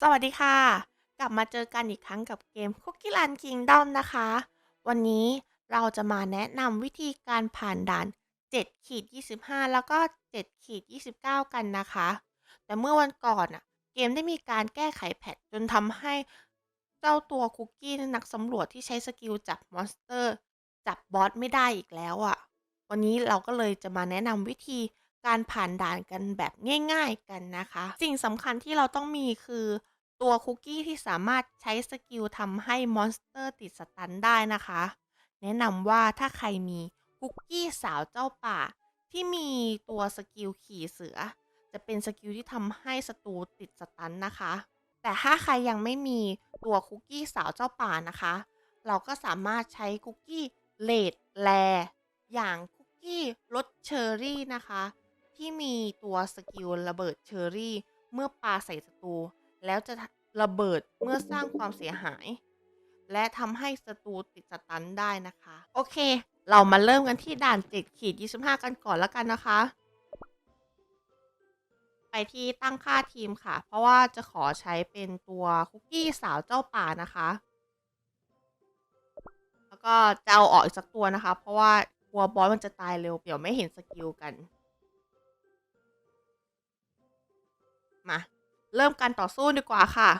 สวัสดีค่ะ กลับมาเจอกันอีกครั้งกับเกม Cookie Run Kingdom นะคะ วันนี้เราจะมาแนะนำวิธีการผ่านด่าน7ขีด25 แล้วก็7ขีด29 กันนะคะ แต่เมื่อวันก่อนอะเกมได้มีการแก้ไขแพทจนทำให้เจ้าตัวคุกกี้นักสำรวจที่ใช้สกิลจับมอนสเตอร์ จับบอสไม่ได้อีกแล้วอะวันนี้เราก็เลยจะมาแนะนำวิธีการผ่านด่านกันแบบง่าย ๆกันนะคะ สิ่งสำคัญที่เราต้องมีคือ ตัวคุกกี้ที่สามารถใช้สกิลทำให้มอนสเตอร์ติดสตันได้นะคะ แนะนำว่าถ้าใครมีคุกกี้สาวเจ้าป่า ที่มีตัวสกิลขี่เสือ จะเป็นสกิลที่ทำให้ศัตรูติดสตันนะคะ แต่ถ้าใครยังไม่มีตัวคุกกี้สาวเจ้าป่านะคะ เราก็สามารถใช้คุกกี้เลดแลอย่างคุกกี้รสเชอร์รี่นะคะ ที่มีตัวสกิลระเบิดเชอร์รี่ เมื่อปาใส่ศัตรู แล้วจะระเบิดเมื่อสร้างความเสียหาย และทำให้ศัตรูติดสตันได้นะคะ โอเค เรามาเริ่มกันที่ด่าน7ขีด25 กันก่อนแล้วกันนะคะ ไปที่ตั้งค่าทีมค่ะ เพราะว่าจะขอใช้เป็นตัวคุกกี้สาวเจ้าป่านะคะ แล้วก็จะเอาออกอีกสักตัวนะคะ เพราะว่ากลัวบอสมันจะตายเร็วเดี๋ยวไม่เห็นสกิลกัน มา เริ่มการต่อสู้ดีกว่าค่ะ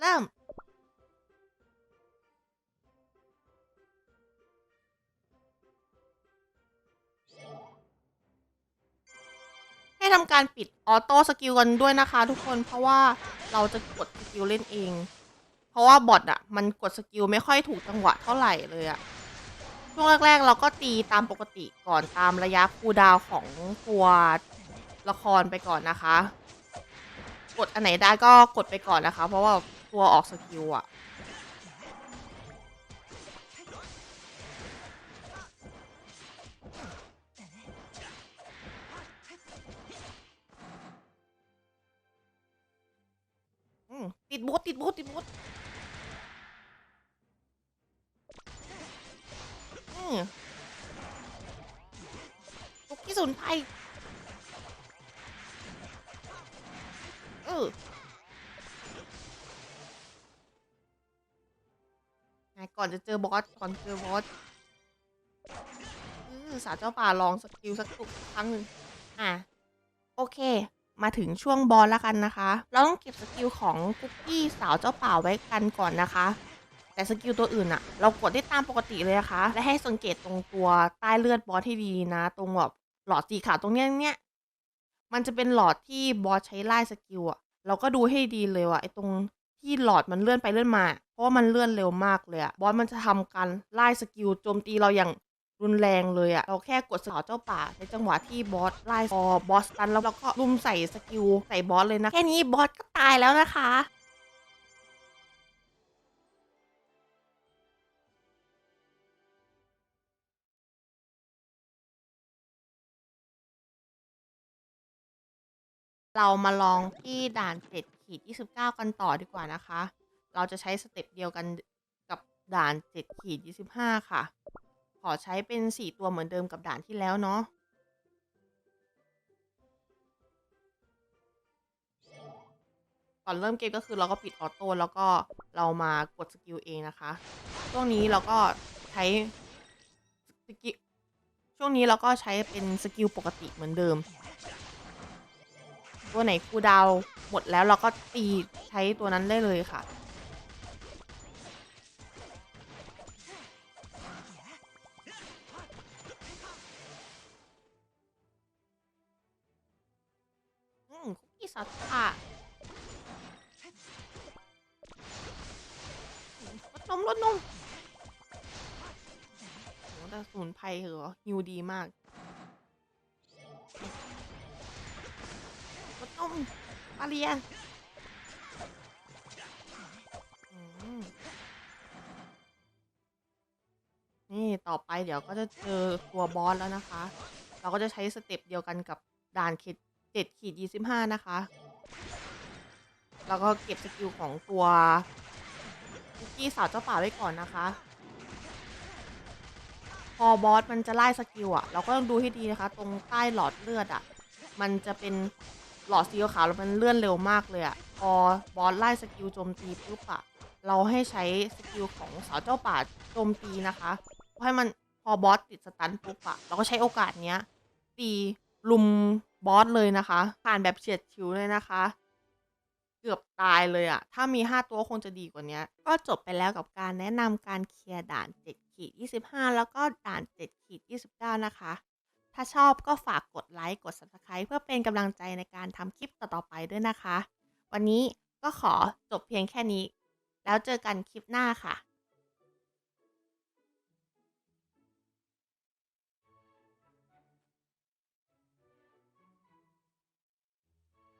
เริ่ม ให้ทำการปิดออโต้สกิลกันด้วยนะคะทุกคนเพราะว่าเราจะกดสกิลเล่นเอง เพราะว่าบอทอะมันกดสกิลไม่ค่อยถูกจังหวะเท่าไหร่เลยอะช่วงแรก ๆ เราก็ตีตามปกติก่อนตามระยะคูดาวของตัว ละครไปก่อนนะคะ กดอันไหนได้ก็กดไปก่อนนะคะ เพราะว่าตัวออกสกิลอะติดบูทติดบูทติดบูทอืมตุกกี้สูนไพ ก่อนจะเจอบอส ก่อนเจอบอสสาวเจ้าป่าลองสกิลสักตุกครั้งหนึ่งอะ โอเค มาถึงช่วงบอลแล้วกันนะคะ เราต้องเก็บสกิลของคุกกี้สาวเจ้าป่าไว้กันก่อนนะคะ แต่สกิลตัวอื่นอะเรากดได้ตามปกติเลยนะคะ และให้สังเกตตรงตัวใต้เลือดบอสที่ดีนะ ตรงแบบหลอดสีขาวตรงเนี้ยเนี้ยมันจะเป็นหลอดที่บอสใช้ไล่สกิลอะ เราก็ดูให้ดีเลยว่าไอ้ตรงที่หลอดมันเลื่อนไปเลื่อนมา เพราะว่ามันเลื่อนเร็วมากเลยอะบอสมันจะทำการไล่สกิลโจมตีเราอย่างรุนแรงเลยอะเราแค่กดสาวเจ้าป่า ในจังหวะที่บอสไล่คอบอสตันแล้วเราก็ลุมใส่สกิลใส่บอสเลยนะ แค่นี้บอสก็ตายแล้วนะคะ เรามาลองที่ด่าน7ขีด29 กันต่อดีกว่านะคะ เราจะใช้สเต็ปเดียวกันกับด่าน7ขีด25 ค่ะ ขอใช้เป็น 4 ตัวเหมือนเดิมกับด่านที่แล้วเนาะก่อนเริ่มเกมก็คือเราก็ปิดออโต้แล้วก็เรามากดสกิลเองนะคะช่วงนี้เราก็ใช้สกิลช่วงนี้เราก็ใช้เป็นสกิลปกติเหมือนเดิม ตัวไหนคูดาวหมดแล้วเราก็ตีใช้ตัวนั้นได้เลยค่ะ อืมคุกกี้สัตว์ค่ะรถนมรถนมโหแต่สมุนไพรเหรอฮิวดีมาก รถนมมาเรียนี่ต่อไปเดี๋ยวก็จะเจอตัวบอสแล้วนะคะ เราก็จะใช้สเต็ปเดียวกันกับด่านขีดเจ็ดขีดยี่สิบห้านะคะ แล้วก็เก็บสกิลของตัวคุกกี้สาวเจ้าป่าไว้ก่อนนะคะ พอบอสมันจะไล่สกิลอะเราก็ต้องดูให้ดีนะคะ ตรงใต้หลอดเลือดอะมันจะเป็น หลอดสีขาวแล้วมันเลื่อนเร็วมากเลยอะพอบอสไล่สกิลโจมตีปุ๊บอะเราให้ใช้สกิลของสาวเจ้าป่าโจมตีนะคะเพราะให้มันพอบอสติดสตันปุ๊บอะเราก็ใช้โอกาสเนี้ยตีลุมบอสเลยนะคะ ผ่านแบบเฉียดฉิวเลยนะคะ เกือบตายเลยอะถ้ามี 5 ตัวคงจะดีกว่านี้ ก็จบไปแล้วกับการแนะนำการเคลียร์ด่าน7ขีด25 แล้วก็ด่าน7ขีด29 นะคะ ถ้าชอบก็ฝากกดไลค์ กด Subscribe เพื่อเป็นกำลังใจในการทำคลิปต่อๆไปด้วยนะคะ วันนี้ก็ขอจบเพียงแค่นี้ แล้วเจอกันคลิปหน้าค่ะ